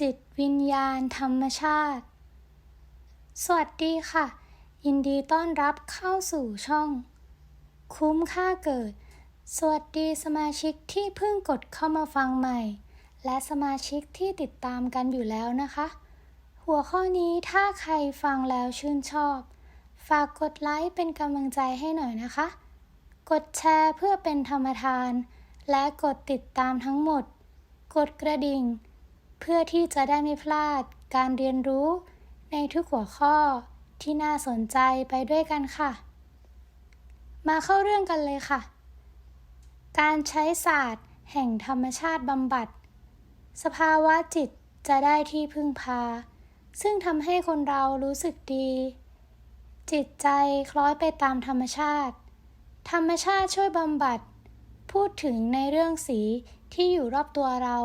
จิตวิญญาณธรรมชาติ สวัสดีค่ะ ยินดีต้อนรับเข้าสู่ช่อง คุ้มค่าเกิด สวัสดีสมาชิกที่เพิ่งกดเข้ามาฟังใหม่ และสมาชิกที่ติดตามกันอยู่แล้วนะคะ หัวข้อนี้ถ้าใครฟังแล้วชื่นชอบ ฝากกดไลค์เป็นกำลังใจให้หน่อยนะคะ กดแชร์เพื่อเป็นธรรมทาน และกดติดตามทั้งหมด กดกระดิ่ง พื่อที่จะได้ไม่พลาดการเรียนรู้ในทุกหัวข้อที่น่าสนใจไปด้วยกันค่ะ มาเข้าเรื่องกันเลยค่ะ การใช้ศาสตร์แห่งธรรมชาติบำบัด สภาวะจิตจะได้ที่พึ่งพา ซึ่งทำให้คนเรารู้สึกดี จิตใจคล้อยไปตามธรรมชาติ ธรรมชาติช่วยบำบัด พูดถึงในเรื่องสีที่อยู่รอบตัวเรา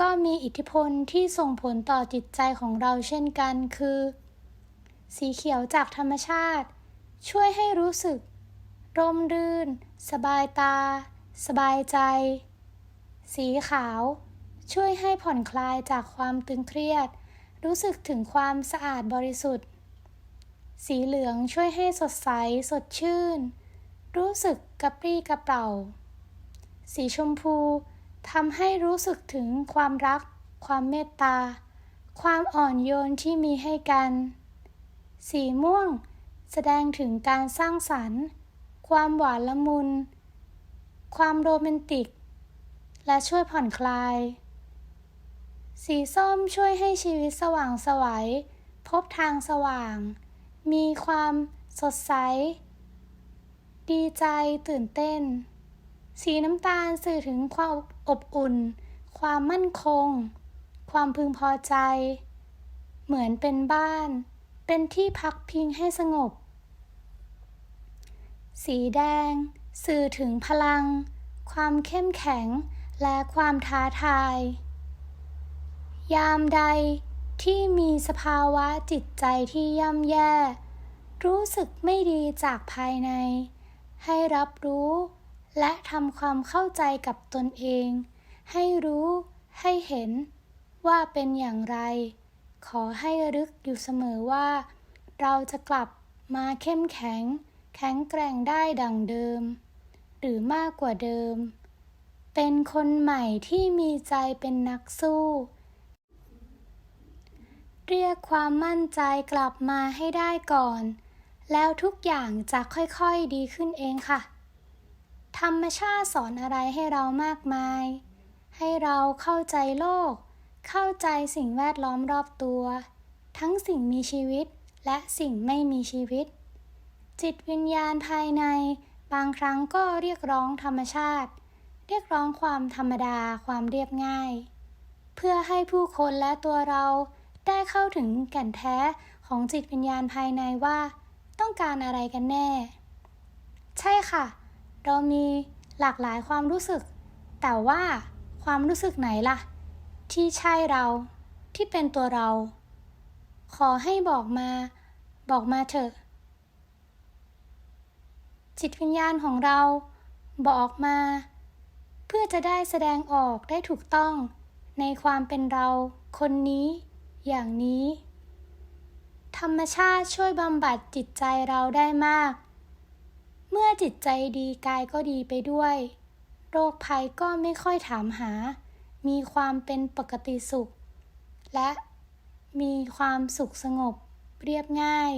ก็มีอิทธิพลที่ส่งผลต่อจิตใจของเราเช่นกัน คือ สีเขียวจากธรรมชาติ ช่วยให้รู้สึก ร่มรื่น สบายตา สบายใจ สีขาว ช่วยให้ผ่อนคลายจากความตึงเครียด รู้สึกถึงความสะอาดบริสุทธิ์ สีเหลืองช่วยให้สดใส สดชื่น รู้สึกกระปรี้กระเป๋าสีชมพู ทำให้รู้สึกถึงความรัก ความเมตตา ความอ่อนโยนที่มีให้กัน สีม่วง แสดงถึงการสร้างสรรค์ ความหวานละมุน ความโรแมนติก และช่วยผ่อนคลาย สีส้มช่วยให้ชีวิตสว่างไสวัย พบทางสว่าง มีความสดใส ดีใจตื่นเต้น สีน้ำตาลสื่อถึงความอบอุ่น ความมั่นคง ความพึงพอใจ เหมือนเป็นบ้าน เป็นที่พักพิงให้สงบ สีแดง สื่อถึงพลัง ความเข้มแข็ง และความท้าทาย ยามใดที่มีสภาวะจิตใจที่ย่ำแย่ รู้สึกไม่ดีจากภายใน ให้รับรู้ และทำความเข้าใจกับตนเอง ให้รู้ให้เห็นว่าเป็นอย่างไร ขอให้รึกอยู่เสมอว่า เราจะกลับมาเข้มแข็ง แข็งแกร่งได้ดังเดิม หรือมากกว่าเดิม เป็นคนใหม่ที่มีใจเป็นนักสู้ เรียกความมั่นใจกลับมาให้ได้ก่อน แล้วทุกอย่างจะค่อยๆดีขึ้นเองค่ะ ธรรมชาติสอนอะไรให้เรามากมาย ให้เราเข้าใจโลก เข้าใจสิ่งแวดล้อมรอบตัว ทั้งสิ่งมีชีวิตและสิ่งไม่มีชีวิต จิตวิญญาณภายใน บางครั้งก็เรียกร้องธรรมชาติ เรียกร้องความธรรมดาความเรียบง่าย เพื่อให้ผู้คนและตัวเราได้เข้าถึงแก่นแท้ของจิตวิญญาณภายในว่า ต้องการอะไรกันแน่ ใช่ค่ะ เรามีหลากหลายความรู้สึก แต่ว่าความรู้สึกไหนล่ะ ที่ใช่เราที่เป็นตัวเรา ขอให้บอกมา บอกมาเถอะ จิตวิญญาณของเราบอกมา เพื่อจะได้แสดงออกได้ถูกต้องในความเป็นเราคนนี้ อย่างนี้ ธรรมชาติช่วยบำบัดจิตใจเราได้มาก เมื่อจิตใจดีกายก็ดีไปด้วย โรคภัยก็ไม่ค่อยถามหา มีความเป็นปกติสุข และมีความสุขสงบเรียบง่าย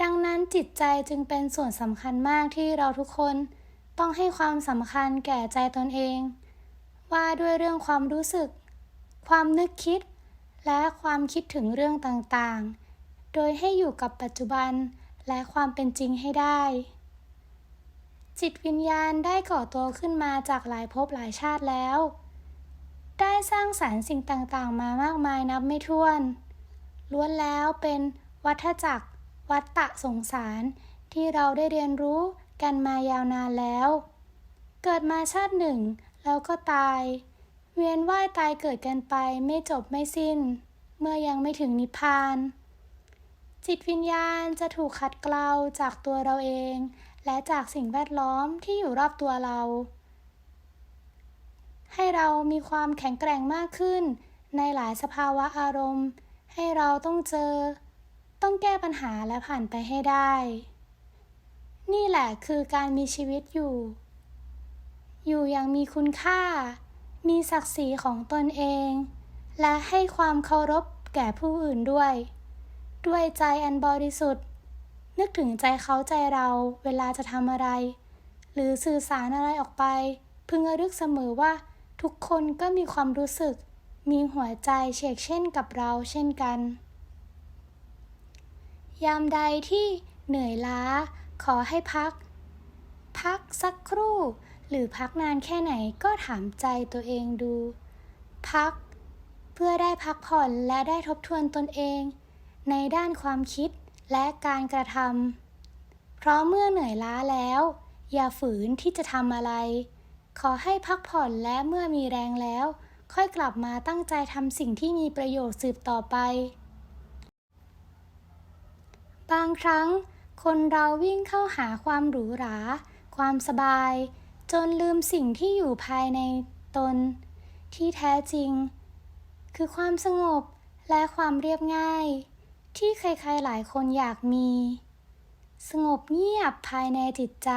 ดังนั้นจิตใจจึงเป็นส่วนสำคัญมากที่เราทุกคนต้องให้ความสำคัญแก่ใจตนเอง ว่าด้วยเรื่องความรู้สึก ความนึกคิด และความคิดถึงเรื่องต่างๆ โดยให้อยู่กับปัจจุบัน และความเป็นจริงให้ได้ จิตวิญญาณได้ก่อตัวขึ้นมาจากหลายภพหลายชาติแล้ว ได้สร้างสรรค์สิ่งต่างๆ มามากมายนับไม่ถ้วน ล้วนแล้วเป็นวัฏจักร วัฏฏะสงสารที่เราได้เรียนรู้กันมายาวนานแล้ว เกิดมาชาติหนึ่งแล้วก็ตาย เวียนว่ายตายเกิดกันไปไม่จบไม่สิ้น เมื่อยังไม่ถึงนิพพาน จิตวิญญาณจะถูกขัดเกลาจากตัวเราเอง และจากสิ่งแวดล้อมที่อยู่รอบตัวเรา ให้เรามีความแข็งแกร่งมากขึ้น ในหลายสภาวะอารมณ์ ให้เราต้องเจอ ต้องแก้ปัญหาและผ่านไปให้ได้ นี่แหละคือการมีชีวิตอยู่ อยู่อย่างมีคุณค่า มีศักดิ์ศรีของตนเอง และให้ความเคารพแก่ผู้อื่นด้วย ด้วยใจอันบริสุทธิ์ นึกถึงใจเขาใจเราเวลาจะทำอะไร หรือสื่อสารอะไรออกไป พึงระลึกเสมอว่าทุกคนก็มีความรู้สึก มีหัวใจเชกเช่นกับเราเช่นกัน ยามใดที่เหนื่อยล้า ขอให้พัก พักสักครู่ หรือพักนานแค่ไหนก็ถามใจตัวเองดู พัก เพื่อได้พักผ่อนและได้ทบทวนตนเอง ในด้านความคิดและการกระทำ เพราะเมื่อเหนื่อยล้าแล้ว อย่าฝืนที่จะทำอะไร ขอให้พักผ่อนและเมื่อมีแรงแล้ว ค่อยกลับมาตั้งใจทำสิ่งที่มีประโยชน์สืบต่อไป บางครั้ง คนเราวิ่งเข้าหาความหรูหรา ความสบาย จนลืมสิ่งที่อยู่ภายในตน ที่แท้จริง คือความสงบและความเรียบง่าย ที่ใครๆหลายคนอยากมี สงบเงียบภายในจิตใจ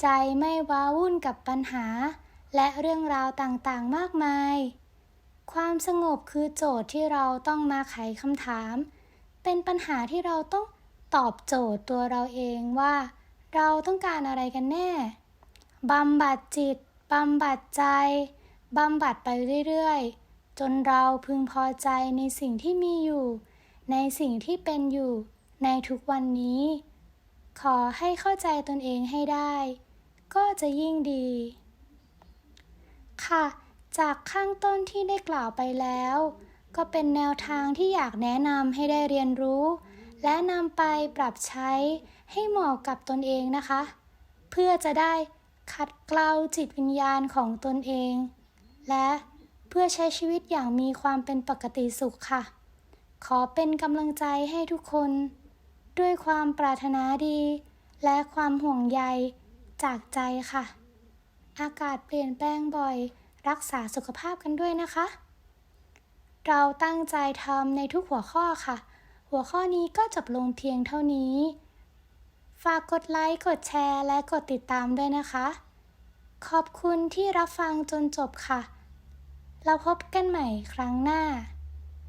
ใจไม่ว้าวุ่นกับปัญหา และเรื่องราวต่างๆมากมาย ความสงบคือโจทย์ที่เราต้องมาไขคำถาม เป็นปัญหาที่เราต้องตอบโจทย์ตัวเราเองว่า เราต้องการอะไรกันแน่บำบัดจิตบำบัดใจบำบัดไปเรื่อยๆ จนเราพึงพอใจในสิ่งที่มีอยู่ ในสิ่งที่เป็นอยู่ในทุกวันนี้ ขอให้เข้าใจตนเองให้ได้ ก็จะยิ่งดี ค่ะ จากข้างต้นที่ได้กล่าวไปแล้ว ก็เป็นแนวทางที่อยากแนะนำให้ได้เรียนรู้ และนำไปปรับใช้ให้เหมาะกับตนเองนะคะ เพื่อจะได้ขัดเกลาจิตวิญญาณของตนเอง และเพื่อใช้ชีวิตอย่างมีความเป็นปกติสุขค่ะ ขอเป็นกำลังใจให้ทุกคน ด้วยความปรารถนาดี และความห่วงใยจากใจค่ะ อากาศเปลี่ยนแปลงบ่อย รักษาสุขภาพกันด้วยนะคะ เราตั้งใจทำในทุกหัวข้อค่ะ หัวข้อนี้ก็จบลงเพียงเท่านี้ ฝากกดไลค์กดแชร์และกดติดตามด้วยนะคะ ขอบคุณที่รับฟังจนจบค่ะ เราพบกันใหม่ครั้งหน้า